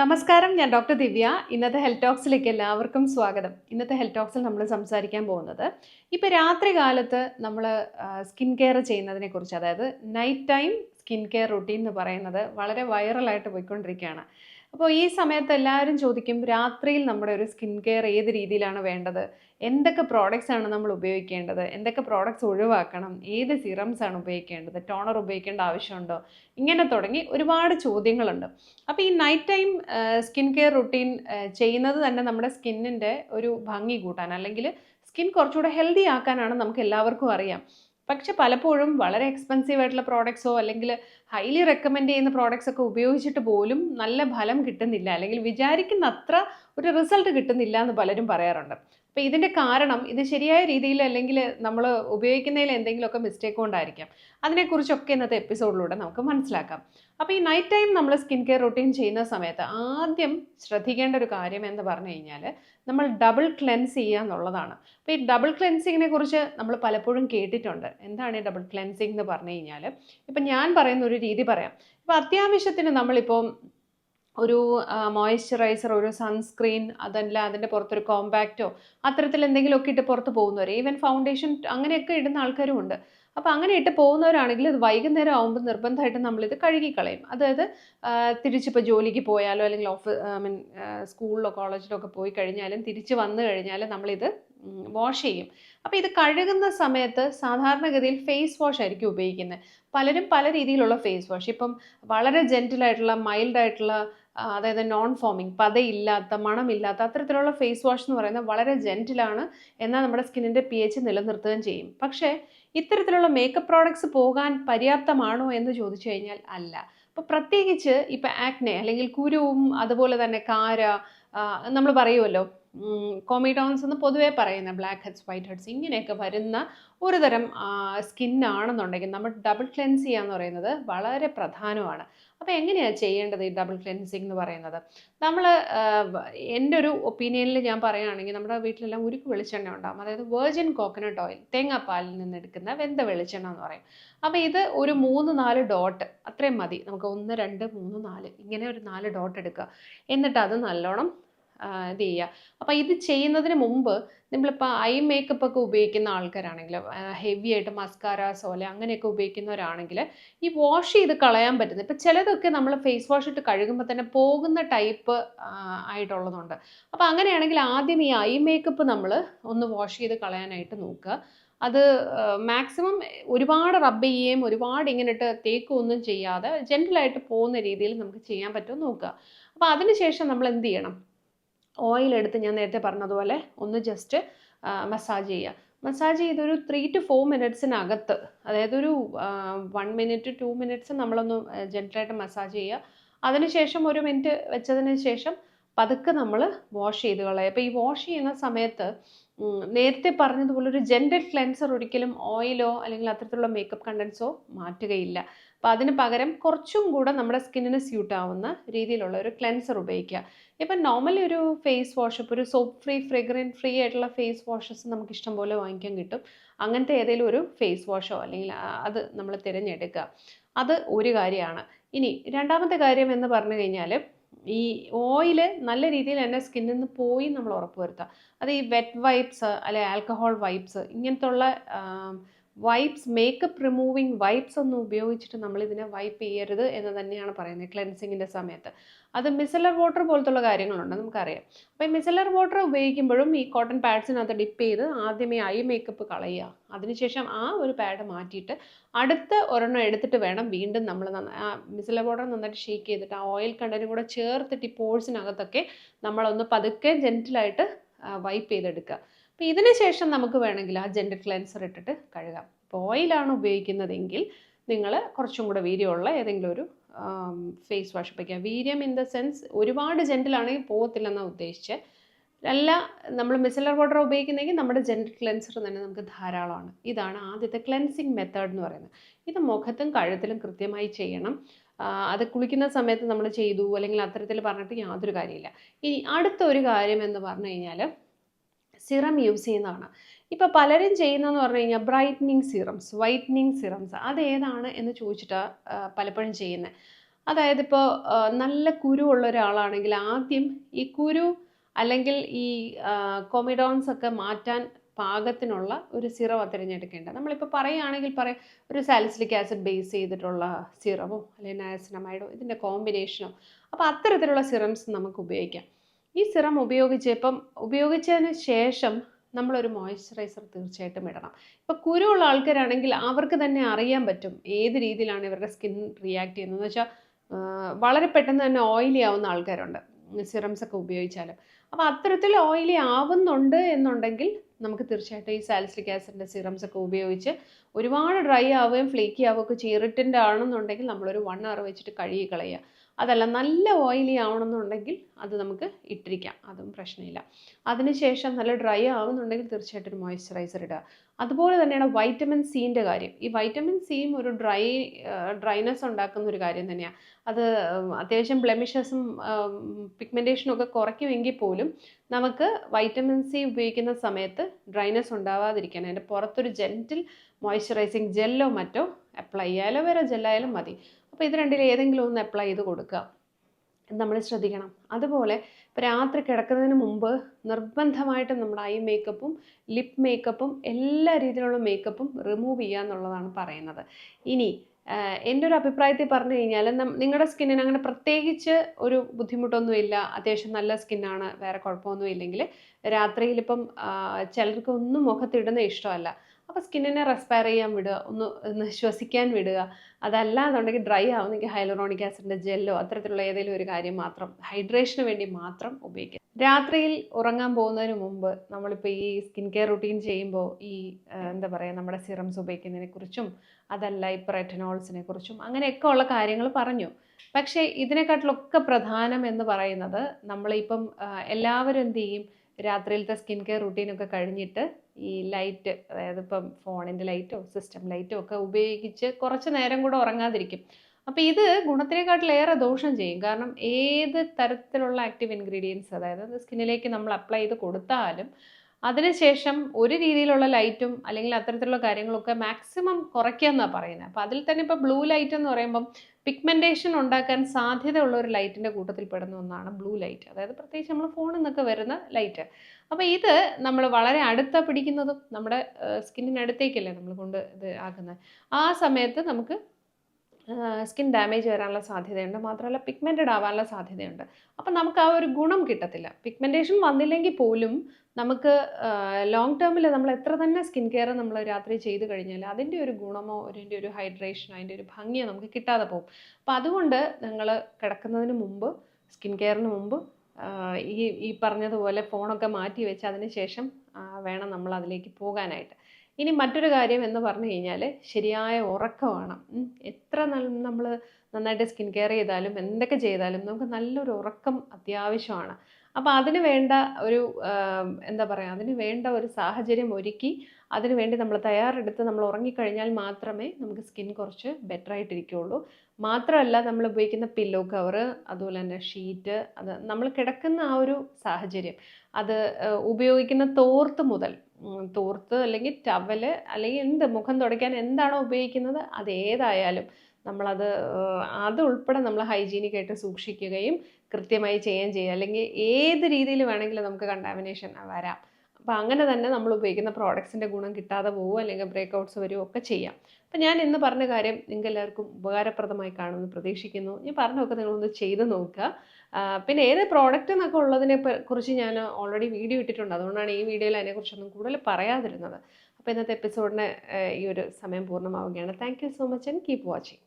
നമസ്കാരം ഞാൻ ഡോക്ടർ ദിവ്യ. ഇന്നത്തെ ഹെൽത്ത് ടോക്സിലേക്ക് എല്ലാവർക്കും സ്വാഗതം. ഇന്നത്തെ ഹെൽത്ത് ടോക്സിൽ നമ്മൾ സംസാരിക്കാൻ പോകുന്നത് ഇപ്പോൾ രാത്രി കാലത്ത് നമ്മൾ സ്കിൻ കെയർ ചെയ്യുന്നതിനെക്കുറിച്ച് അതായത് night time skin care routine എന്ന് പറയുന്നത് വളരെ വൈറലായിട്ട് പോയിക്കൊണ്ടിരിക്കുകയാണ്. അപ്പോൾ ഈ സമയത്ത് എല്ലാവരും ചോദിക്കും രാത്രിയിൽ നമ്മുടെ ഒരു സ്കിൻ കെയർ ഏത് രീതിയിലാണ് വേണ്ടത്? എന്തൊക്കെ പ്രോഡക്റ്റ്സ് ആണ് നമ്മൾ ഉപയോഗിക്കേണ്ടത്? എന്തൊക്കെ പ്രോഡക്റ്റ്സ് ഒഴിവാക്കണം? ഏത് സിറംസ് ആണ് ഉപയോഗിക്കേണ്ടത്? ടോണർ ഉപയോഗിക്കേണ്ട ആവശ്യമുണ്ടോ? ഇങ്ങനെ തുടങ്ങി ഒരുപാട് ചോദ്യങ്ങളുണ്ട്. അപ്പോൾ ഈ night time skin care routine ചെയ്യുന്നത് തന്നെ നമ്മുടെ സ്കിന്നിന്റെ ഒരു ഭംഗി കൂട്ടാൻ അല്ലെങ്കിൽ സ്കിൻ കുറച്ചുകൂടെ ഹെൽത്തി ആക്കാനാണ് നമുക്ക് എല്ലാവർക്കും അറിയാം. പക്ഷെ പലപ്പോഴും വളരെ എക്സ്പെൻസീവ് ആയിട്ടുള്ള പ്രോഡക്ട്സോ അല്ലെങ്കിൽ ഹൈലി റെക്കമെൻഡ് ചെയ്യുന്ന പ്രോഡക്ട്സ് ഒക്കെ ഉപയോഗിച്ചിട്ട് പോലും നല്ല ഫലം കിട്ടുന്നില്ല. അല്ലെങ്കിൽ വിചാരിക്കുന്ന അത്ര ഒരു റിസൾട്ട് കിട്ടുന്നില്ല എന്ന് പലരും പറയാറുണ്ട്. അപ്പോൾ ഇതിന്റെ കാരണം ഇത് ശരിയായ രീതിയിൽ അല്ലെങ്കിൽ നമ്മൾ ഉപയോഗിക്കുന്നതിൽ എന്തെങ്കിലുമൊക്കെ മിസ്റ്റേക്ക് കൊണ്ടായിരിക്കാം. അതിനെക്കുറിച്ചൊക്കെ ഇന്നത്തെ എപ്പിസോഡിലൂടെ നമുക്ക് മനസ്സിലാക്കാം. അപ്പോൾ ഈ നൈറ്റ് ടൈം നമ്മൾ സ്കിൻ കെയർ റൊട്ടീൻ ചെയ്യുന്ന സമയത്ത് ആദ്യം ശ്രദ്ധിക്കേണ്ട ഒരു കാര്യം എന്ന് പറഞ്ഞു കഴിഞ്ഞാൽ നമ്മൾ ഡബിൾ ക്ലെൻസ് ചെയ്യുക എന്നുള്ളതാണ്. അപ്പോൾ ഈ ഡബിൾ ക്ലെൻസിങ്ങിനെ കുറിച്ച് നമ്മൾ പലപ്പോഴും കേട്ടിട്ടുണ്ട്. എന്താണ് ഈ ഡബിൾ ക്ലെൻസിങ് എന്ന് പറഞ്ഞു കഴിഞ്ഞാൽ ഇപ്പം ഞാൻ പറയുന്ന ഒരു രീതി പറയാം. ഇപ്പോൾ അത്യാവശ്യത്തിന് നമ്മളിപ്പോൾ ഒരു മോയ്സ്ചറൈസർ ഒരു സൺസ്ക്രീൻ അതല്ല അതിന്റെ പുറത്തൊരു കോമ്പാക്റ്റോ അത്തരത്തിൽ എന്തെങ്കിലുമൊക്കെ ഇട്ട് പുറത്ത് പോകുന്നവർ ഈവൻ ഫൗണ്ടേഷൻ അങ്ങനെയൊക്കെ ഇടുന്ന ആൾക്കാരും ഉണ്ട്. അപ്പോൾ അങ്ങനെ ഇട്ട് പോകുന്നവരാണെങ്കിൽ ഇത് വൈകുന്നേരം ആകുമ്പോൾ നിർബന്ധമായിട്ടും നമ്മളിത് കഴുകിക്കളയും. അതായത് തിരിച്ചിപ്പോൾ ജോലിക്ക് പോയാലോ അല്ലെങ്കിൽ ഓഫ് ഐ മീൻ സ്കൂളിലോ കോളേജിലോ ഒക്കെ പോയി കഴിഞ്ഞാലും തിരിച്ച് വന്നു കഴിഞ്ഞാൽ നമ്മളിത് വാഷ് ചെയ്യും. അപ്പോൾ ഇത് കഴുകുന്ന സമയത്ത് സാധാരണഗതിയിൽ ഫേസ് വാഷ് ആയിരിക്കും ഉപയോഗിക്കുന്നത്. പലരും പല രീതിയിലുള്ള ഫേസ് വാഷ് ഇപ്പം വളരെ ജെന്റിലായിട്ടുള്ള മൈൽഡായിട്ടുള്ള അതായത് നോൺ ഫോമിങ് പതയില്ലാത്ത മണമില്ലാത്ത അത്തരത്തിലുള്ള ഫേസ് വാഷ് എന്ന് പറയുന്നത് വളരെ ജെന്റിലാണ് എന്നാൽ നമ്മുടെ സ്കിന്നിന്റെ പി എച്ച് നിലനിർത്തുകയും ചെയ്യും. പക്ഷേ ഇത്തരത്തിലുള്ള മേക്കപ്പ് പ്രോഡക്ട്സ് പോകാൻ പര്യാപ്തമാണോ എന്ന് ചോദിച്ചു കഴിഞ്ഞാൽ അല്ല. അപ്പോൾ പ്രത്യേകിച്ച് ഇപ്പം ആക്നെ അല്ലെങ്കിൽ കുരുവും അതുപോലെ തന്നെ കാര നമ്മൾ പറയുമല്ലോ കോമിഡോൺസ് എന്ന് പൊതുവേ പറയുന്ന ബ്ലാക്ക് ഹെഡ്സ് വൈറ്റ് ഹെഡ്സ് ഇങ്ങനെയൊക്കെ വരുന്ന ഒരു തരം സ്കിന്നാണെന്നുണ്ടെങ്കിൽ നമ്മൾ ഡബിൾ ക്ലെൻസ് ചെയ്യുക എന്ന് പറയുന്നത് വളരെ പ്രധാനമാണ്. അപ്പോൾ എങ്ങനെയാണ് ചെയ്യേണ്ടത് ഈ ഡബിൾ ക്ലെൻസിങ് എന്ന് പറയുന്നത്? നമ്മൾ എന്റെ ഒരു ഒപ്പീനിയനിൽ ഞാൻ പറയുകയാണെങ്കിൽ നമ്മുടെ വീട്ടിലെല്ലാം ഉരുക്ക് വെളിച്ചെണ്ണ ഉണ്ടാകും അതായത് വെർജിൻ കോക്കനട്ട് ഓയിൽ തേങ്ങാപ്പാലിൽ നിന്ന് എടുക്കുന്ന വെന്ത വെളിച്ചെണ്ണ എന്ന് പറയും. അപ്പോൾ ഇത് ഒരു മൂന്ന് നാല് ഡോട്ട് അത്രയും മതി. നമുക്ക് ഒന്ന് രണ്ട് മൂന്ന് നാല് ഇങ്ങനെ ഒരു നാല് ഡോട്ട് എടുക്കുക. എന്നിട്ട് അത് നല്ലോണം ഇത് ചെയ്യുക അപ്പോൾ ഇത് ചെയ്യുന്നതിന് മുമ്പ് നമ്മളിപ്പോൾ ഐ മേക്കപ്പ് ഒക്കെ ഉപയോഗിക്കുന്ന ആൾക്കാരാണെങ്കിൽ ഹെവി ആയിട്ട് മസ്കാരാസ് പോലെ അങ്ങനെയൊക്കെ ഉപയോഗിക്കുന്നവരാണെങ്കിൽ ഈ വാഷ് ചെയ്ത് കളയാൻ പറ്റുന്നത് ഇപ്പം ചിലതൊക്കെ നമ്മൾ ഫേസ് വാഷ് ഇട്ട് കഴുകുമ്പോൾ തന്നെ പോകുന്ന ടൈപ്പ് ആയിട്ടുള്ളതുണ്ട്. അപ്പോൾ അങ്ങനെയാണെങ്കിൽ ആദ്യം ഈ ഐ മേക്കപ്പ് നമ്മൾ ഒന്ന് വാഷ് ചെയ്ത് കളയാനായിട്ട് നോക്കുക. അത് മാക്സിമം ഒരുപാട് റബ്ബ് ചെയ്യുകയും ഒരുപാട് ഇങ്ങനെയിട്ട് ഒന്നും ചെയ്യാതെ ജെന്റലായിട്ട് പോകുന്ന രീതിയിൽ നമുക്ക് ചെയ്യാൻ പറ്റുമോ നോക്കുക. അപ്പോൾ അതിനുശേഷം നമ്മൾ എന്ത് ചെയ്യണം? ഓയിൽ എടുത്ത് ഞാൻ നേരത്തെ പറഞ്ഞതുപോലെ ഒന്ന് ജസ്റ്റ് മസാജ് ചെയ്യുക. മസാജ് ചെയ്തൊരു ത്രീ ടു ഫോർ മിനിറ്റ്സിനകത്ത് അതായത് ഒരു വൺ മിനിറ്റ് ടു മിനിറ്റ്സ് നമ്മളൊന്ന് ജെന്റലായിട്ട് മസാജ് ചെയ്യുക. അതിനുശേഷം ഒരു മിനിറ്റ് വെച്ചതിന് ശേഷം പതുക്കെ നമ്മൾ വാഷ് ചെയ്ത് കളയുക അപ്പോൾ ഈ വാഷ് ചെയ്യുന്ന സമയത്ത് നേരത്തെ പറഞ്ഞതുപോലെ ഒരു ജെൻഡൽ ക്ലെൻസർ ഒരിക്കലും ഓയിലോ അല്ലെങ്കിൽ അത്തരത്തിലുള്ള മേക്കപ്പ് കണ്ടൻസോ മാറ്റുകയില്ല. അപ്പോൾ അതിന് പകരം കുറച്ചും കൂടെ നമ്മുടെ സ്കിന്നിന് സ്യൂട്ട് ആവുന്ന രീതിയിലുള്ള ഒരു ക്ലെൻസർ ഉപയോഗിക്കുക. ഇപ്പം നോർമലി ഒരു ഫേസ് വാഷ് ഇപ്പോൾ ഒരു സോപ്പ് ഫ്രീ ഫ്രെഗ്രൻ ഫ്രീ ആയിട്ടുള്ള ഫേസ് വാഷസ് നമുക്ക് ഇഷ്ടം പോലെ വാങ്ങിക്കാൻ കിട്ടും. അങ്ങനത്തെ ഏതെങ്കിലും ഒരു ഫേസ് വാഷോ അല്ലെങ്കിൽ അത് നമ്മൾ തിരഞ്ഞെടുക്കുക. അത് ഒരു കാര്യമാണ്. ഇനി രണ്ടാമത്തെ കാര്യം എന്ന് പറഞ്ഞു കഴിഞ്ഞാൽ ഈ ഓയിൽ നല്ല രീതിയിൽ എന്റെ സ്കിന്നിൽ നിന്ന് പോയി നമ്മൾ ഉറപ്പ് വരുത്തുക അത് ഈ വെറ്റ് വൈപ്സ് അല്ലെ ആൽക്കഹോൾ വൈപ്സ് ഇങ്ങനത്തെ ഉള്ള വൈപ്സ് മേക്കപ്പ് റിമൂവിങ് വൈപ്സ് ഒന്നും ഉപയോഗിച്ചിട്ട് നമ്മൾ ഇതിനെ വൈപ്പ് ചെയ്യരുത് എന്ന് തന്നെയാണ് പറയുന്നത് ക്ലെൻസിങ്ങിന്റെ സമയത്ത്. അത് മിസലർ വാട്ടർ പോലത്തുള്ള കാര്യങ്ങളുണ്ട് നമുക്കറിയാം. അപ്പോൾ ഈ മിസലർ വാട്ടർ ഉപയോഗിക്കുമ്പോഴും ഈ കോട്ടൺ പാഡ്സിനകത്ത് ഡിപ്പ് ചെയ്ത് ആദ്യമേ ഐ മേക്കപ്പ് കളയുക. അതിനുശേഷം ആ ഒരു പാഡ് മാറ്റിയിട്ട് അടുത്ത ഒരെണ്ണം എടുത്തിട്ട് വേണം വീണ്ടും നമ്മൾ ആ മിസലർ വാട്ടർ നന്നായിട്ട് ഷേക്ക് ചെയ്തിട്ട് ആ ഓയിൽ കണ്ടനും കൂടെ ചേർത്തിട്ട് ഈ പോഴ്സിനകത്തൊക്കെ നമ്മളൊന്ന് പതുക്കെ ജെന്റിലായിട്ട് വൈപ്പ് ചെയ്തെടുക്കുക. അപ്പോൾ ഇതിന് ശേഷം നമുക്ക് വേണമെങ്കിൽ ആ ജെൻഡർ ക്ലെൻസർ ഇട്ടിട്ട് കഴുകാം. ഇപ്പോൾ ഓയിലാണ് ഉപയോഗിക്കുന്നതെങ്കിൽ നിങ്ങൾ കുറച്ചും കൂടെ വീര്യമുള്ള ഏതെങ്കിലും ഒരു ഫേസ് വാഷ് ഉപയോഗിക്കുക വീര്യം ഇൻ ദ സെൻസ് ഒരുപാട് ജെന്റിലാണെങ്കിൽ പോകത്തില്ലെന്നാണ് ഉദ്ദേശിച്ചത് അല്ല നമ്മൾ മിസലർ വാട്ടർ ഉപയോഗിക്കുന്നെങ്കിൽ നമ്മുടെ ജെന്റൽ ക്ലെൻസർ തന്നെ നമുക്ക് ധാരാളമാണ്. ഇതാണ് ആദ്യത്തെ ക്ലെൻസിങ് മെത്തേഡ് എന്ന് പറയുന്നത്. ഇത് മുഖത്തും കഴുത്തിലും കൃത്യമായി ചെയ്യണം. അത് കുളിക്കുന്ന സമയത്ത് നമ്മൾ ചെയ്തു അല്ലെങ്കിൽ അത്തരത്തിൽ പറഞ്ഞിട്ട് യാതൊരു കാര്യമില്ല. ഇനി അടുത്ത ഒരു കാര്യം എന്ന് പറഞ്ഞു കഴിഞ്ഞാൽ സിറം യൂസ് ചെയ്യുന്നതാണ്. ഇപ്പോൾ പലരും ചെയ്യുന്നതെന്ന് പറഞ്ഞു കഴിഞ്ഞാൽ ബ്രൈറ്റനിങ് സിറംസ് വൈറ്റനിങ് സിറംസ് അതേതാണ് എന്ന് ചോദിച്ചിട്ടാണ് പലപ്പോഴും ചെയ്യുന്നത് അതായത് ഇപ്പോൾ നല്ല കുരു ഉള്ള ഒരാളാണെങ്കിൽ ആദ്യം ഈ കുരു അല്ലെങ്കിൽ ഈ കൊമിഡോൺസ് ഒക്കെ മാറ്റാൻ പാകത്തിനുള്ള ഒരു സിറം തിരഞ്ഞെടുക്കേണ്ടത്. നമ്മളിപ്പോൾ പറയുകയാണെങ്കിൽ പറയാം ഒരു സാലിസിലിക് ആസിഡ് ബേസ് ചെയ്തിട്ടുള്ള സിറമോ അല്ലെങ്കിൽ നയസിനമൈഡോ ഇതിന്റെ കോമ്പിനേഷനോ അപ്പോൾ അത്തരത്തിലുള്ള സിറംസ് നമുക്ക് ഉപയോഗിക്കാം. ഈ സിറം ഉപയോഗിച്ച് ഇപ്പം ഉപയോഗിച്ചതിന് ശേഷം നമ്മളൊരു മോയ്സ്ചറൈസർ തീർച്ചയായിട്ടും ഇടണം. ഇപ്പോൾ കുരുവുള്ള ആൾക്കാരാണെങ്കിൽ അവർക്ക് തന്നെ അറിയാൻ പറ്റും ഏത് രീതിയിലാണ് ഇവരുടെ സ്കിൻ റിയാക്ട് ചെയ്യുന്നത്. വെച്ചാൽ വളരെ പെട്ടെന്ന് തന്നെ ഓയിലി ആവുന്ന ആൾക്കാരുണ്ട് സിറംസ് ഒക്കെ ഉപയോഗിച്ചാലും. അപ്പോൾ അത്തരത്തിൽ ഓയിലി ആവുന്നുണ്ട് എന്നുണ്ടെങ്കിൽ നമുക്ക് തീർച്ചയായിട്ടും ഈ സാലിസിലിക് ആസിഡിന്റെ സിറംസ് ഒക്കെ ഉപയോഗിച്ച് ഒരുപാട് ഡ്രൈ ആവുകയും ഫ്ലേക്കി ആവുകയൊക്കെ ചെയ്തിട്ടുണ്ട് ആണെന്നുണ്ടെങ്കിൽ നമ്മളൊരു വൺ അവർ വെച്ചിട്ട് കഴുകി കളയുക. അതല്ല നല്ല ഓയിലി ആവണമെന്നുണ്ടെങ്കിൽ അത് നമുക്ക് ഇട്ടിരിക്കാം അതും പ്രശ്നമില്ല. അതിനുശേഷം നല്ല ഡ്രൈ ആവുന്നുണ്ടെങ്കിൽ തീർച്ചയായിട്ടും ഒരു മോയ്സ്ചറൈസർ ഇടുക. അതുപോലെ തന്നെയാണ് വൈറ്റമിൻ സീന്റെ കാര്യം. ഈ വൈറ്റമിൻ സിയും ഒരു ഡ്രൈ ഡ്രൈനെസ് ഉണ്ടാക്കുന്ന ഒരു കാര്യം തന്നെയാണ് അത് അത്യാവശ്യം ബ്ലെമിഷസും പിഗ്മെന്റേഷനും ഒക്കെ കുറയ്ക്കുമെങ്കിൽ പോലും നമുക്ക് വൈറ്റമിൻ സി ഉപയോഗിക്കുന്ന സമയത്ത് ഡ്രൈനെസ് ഉണ്ടാവാതിരിക്കാൻ അതിന്റെ പുറത്തൊരു ജെന്റിൽ മോയ്സ്ചറൈസിങ് ജെല്ലോ മറ്റോ അപ്ലൈ ചെയ്യുക അലോവേര ജെല്ലായാലും മതി. അപ്പോൾ ഇത് രണ്ടിൽ ഏതെങ്കിലും ഒന്ന് അപ്ലൈ ചെയ്ത് കൊടുക്കുക. നമ്മൾ ശ്രദ്ധിക്കണം. അതുപോലെ ഇപ്പോൾ രാത്രി കിടക്കുന്നതിന് മുമ്പ് നിർബന്ധമായിട്ടും നമ്മൾ ഐ മേക്കപ്പും ലിപ് മേക്കപ്പും എല്ലാ രീതിയിലുള്ള മേക്കപ്പും റിമൂവ് ചെയ്യുക എന്നുള്ളതാണ് പറയുന്നത്. ഇനി എന്റെ ഒരു അഭിപ്രായത്തിൽ പറഞ്ഞു കഴിഞ്ഞാൽ നിങ്ങളുടെ സ്കിന്നിന് അങ്ങനെ പ്രത്യേകിച്ച് ഒരു ബുദ്ധിമുട്ടൊന്നുമില്ല അത്യാവശ്യം നല്ല സ്കിന്നാണ് വേറെ കുഴപ്പമൊന്നും ഇല്ലെങ്കിൽ രാത്രിയിൽ ഇപ്പം മുഖത്തിടുന്ന ഇഷ്ടമല്ല. അപ്പോൾ സ്കിന്നിനെ റെസ്പയർ ചെയ്യാൻ വിടുക ഒന്ന് ഒന്ന് ശ്വസിക്കാൻ വിടുക. അതല്ല എന്നുണ്ടെങ്കിൽ ഡ്രൈ ആവുന്നെങ്കിൽ ഹൈലറോണിക് ആസിഡിന്റെ ജെല്ലോ അത്തരത്തിലുള്ള ഏതെങ്കിലും ഒരു കാര്യം മാത്രം ഹൈഡ്രേഷന് വേണ്ടി മാത്രം ഉപയോഗിക്കുക. രാത്രിയിൽ ഉറങ്ങാൻ പോകുന്നതിന് മുമ്പ് നമ്മളിപ്പോൾ ഈ സ്കിൻ കെയർ റുട്ടീൻ ചെയ്യുമ്പോൾ ഈ എന്താ പറയുക നമ്മുടെ സിറംസ് ഉപയോഗിക്കുന്നതിനെ കുറിച്ചും അതല്ല ഇപ്പോൾ റെറ്റനോൾസിനെ കുറിച്ചും അങ്ങനെയൊക്കെ ഉള്ള കാര്യങ്ങൾ പറഞ്ഞു. പക്ഷേ ഇതിനെക്കാട്ടിലൊക്കെ പ്രധാനം എന്ന് പറയുന്നത് നമ്മളിപ്പം എല്ലാവരും എന്ത് ചെയ്യും? രാത്രിയിലത്തെ സ്കിൻ കെയർ റുട്ടീനൊക്കെ കഴിഞ്ഞിട്ട് ഈ ലൈറ്റ് അതായത് ഇപ്പം ഫോണിന്റെ ലൈറ്റോ സിസ്റ്റം ലൈറ്റോ ഒക്കെ ഉപയോഗിച്ച് കുറച്ച് നേരം കൂടെ ഉറങ്ങാതിരിക്കും. അപ്പോൾ ഇത് ഗുണത്തിനെക്കാട്ടിലേറെ ദോഷം ചെയ്യും. കാരണം ഏത് തരത്തിലുള്ള ആക്റ്റീവ് ഇൻഗ്രീഡിയൻസ് അതായത് സ്കിന്നിലേക്ക് നമ്മൾ അപ്ലൈ ചെയ്ത് കൊടുത്താലും അതിനുശേഷം ഒരു രീതിയിലുള്ള ലൈറ്റും അല്ലെങ്കിൽ അത്തരത്തിലുള്ള കാര്യങ്ങളൊക്കെ മാക്സിമം കുറയ്ക്കുക എന്നാണ് പറയുന്നത് അപ്പോൾ അതിൽ തന്നെ ഇപ്പോൾ ബ്ലൂ ലൈറ്റ് എന്ന് പറയുമ്പം പിഗ്മെന്റേഷൻ ഉണ്ടാക്കാൻ സാധ്യതയുള്ള ഒരു ലൈറ്റിന്റെ കൂട്ടത്തിൽ പെടുന്ന ഒന്നാണ് ബ്ലൂ ലൈറ്റ്. അതായത് പ്രത്യേകിച്ച് നമ്മൾ ഫോണിൽ നിന്നൊക്കെ വരുന്ന ലൈറ്റ്. അപ്പോൾ ഇത് നമ്മൾ വളരെ അടുത്ത പിടിക്കുന്നതും നമ്മുടെ സ്കിന്നിനടുത്തേക്കല്ലേ നമ്മൾ കൊണ്ട് ഇത് ആക്കുന്നത്. ആ സമയത്ത് നമുക്ക് സ്കിൻ ഡാമേജ് വരാനുള്ള സാധ്യതയുണ്ട്. മാത്രമല്ല പിഗ്മെന്റഡ് ആവാനുള്ള സാധ്യതയുണ്ട്. അപ്പം നമുക്ക് ആ ഒരു ഗുണം കിട്ടത്തില്ല. പിഗ്മെന്റേഷൻ വന്നില്ലെങ്കിൽ പോലും നമുക്ക് ലോങ് ടേമിൽ നമ്മൾ എത്ര തന്നെ സ്കിൻ കെയർ നമ്മൾ രാത്രി ചെയ്ത് കഴിഞ്ഞാൽ അതിന്റെ ഒരു ഗുണമോ അതിന്റെ ഒരു ഹൈഡ്രേഷനോ അതിന്റെ ഒരു ഭംഗിയോ നമുക്ക് കിട്ടാതെ പോകും. അപ്പോൾ അതുകൊണ്ട് നിങ്ങൾ കിടക്കുന്നതിന് മുമ്പ് സ്കിൻ കെയറിന് മുമ്പ് ഈ ഈ പറഞ്ഞതുപോലെ ഫോണൊക്കെ മാറ്റി വെച്ച് അതിന് ശേഷം വേണം നമ്മൾ അതിലേക്ക് പോകാനായിട്ട്. ഇനി മറ്റൊരു കാര്യം എന്ന് പറഞ്ഞു കഴിഞ്ഞാൽ ശരിയായ ഉറക്കമാണ്. എത്ര നമ്മൾ നന്നായിട്ട് സ്കിൻ കെയർ ചെയ്താലും എന്തൊക്കെ ചെയ്താലും നമുക്ക് നല്ലൊരു ഉറക്കം അത്യാവശ്യമാണ്. അപ്പോൾ അതിന് വേണ്ട ഒരു എന്താ പറയുക അതിന് വേണ്ട ഒരു സാഹചര്യം ഒരുക്കി അതിന് വേണ്ടി നമ്മൾ തയ്യാറെടുത്ത് നമ്മൾ ഉറങ്ങിക്കഴിഞ്ഞാൽ മാത്രമേ നമുക്ക് സ്കിൻ കുറച്ച് ബെറ്റർ ആയിട്ടിരിക്കുകയുള്ളൂ മാത്രമല്ല നമ്മൾ ഉപയോഗിക്കുന്ന പില്ലോ കവർ അതുപോലെ തന്നെ ഷീറ്റ് അത് നമ്മൾ കിടക്കുന്ന ആ ഒരു സാഹചര്യം. അത് ഉപയോഗിക്കുന്ന തോർത്ത് മുതൽ തോർത്ത് അല്ലെങ്കിൽ ടവൽ അല്ലെങ്കിൽ എന്ത് മുഖം തുടയ്ക്കാൻ എന്താണോ ഉപയോഗിക്കുന്നത് അത് ഏതായാലും നമ്മളത് അത് നമ്മൾ ഹൈജീനിക് ആയിട്ട് സൂക്ഷിക്കുകയും കൃത്യമായി ചെയ്യുകയും ചെയ്യുക. അല്ലെങ്കിൽ ഏത് രീതിയിൽ വേണമെങ്കിലും നമുക്ക് കണ്ടാമിനേഷൻ വരാം. അപ്പോൾ അങ്ങനെ തന്നെ നമ്മൾ ഉപയോഗിക്കുന്ന പ്രോഡക്ട്സിന്റെ ഗുണം കിട്ടാതെ പോവുക അല്ലെങ്കിൽ ബ്രേക്ക് ഔട്ട്സ് ഒക്കെ ചെയ്യാം. അപ്പം ഞാൻ ഇന്ന് പറഞ്ഞ കാര്യം നിങ്ങൾക്ക് എല്ലാവർക്കും ഉപകാരപ്രദമായി കാണുമെന്ന് പ്രതീക്ഷിക്കുന്നു. ഞാൻ പറഞ്ഞൊക്കെ നിങ്ങളൊന്ന് ചെയ്ത് നോക്കുക. പിന്നെ ഏത് പ്രോഡക്റ്റ് എന്നൊക്കെ ഉള്ളതിനെ കുറിച്ച് ഞാൻ ഓൾറെഡി വീഡിയോ ഇട്ടിട്ടുണ്ട്. അതുകൊണ്ടാണ് ഈ വീഡിയോയിൽ അതിനെക്കുറിച്ചൊന്നും കൂടുതൽ പറയാതിരുന്നത്. അപ്പോൾ ഇന്നത്തെ എപ്പിസോഡിന് ഈ ഒരു സമയം പൂർണമാവുകയാണ്. Thank so much and keep watching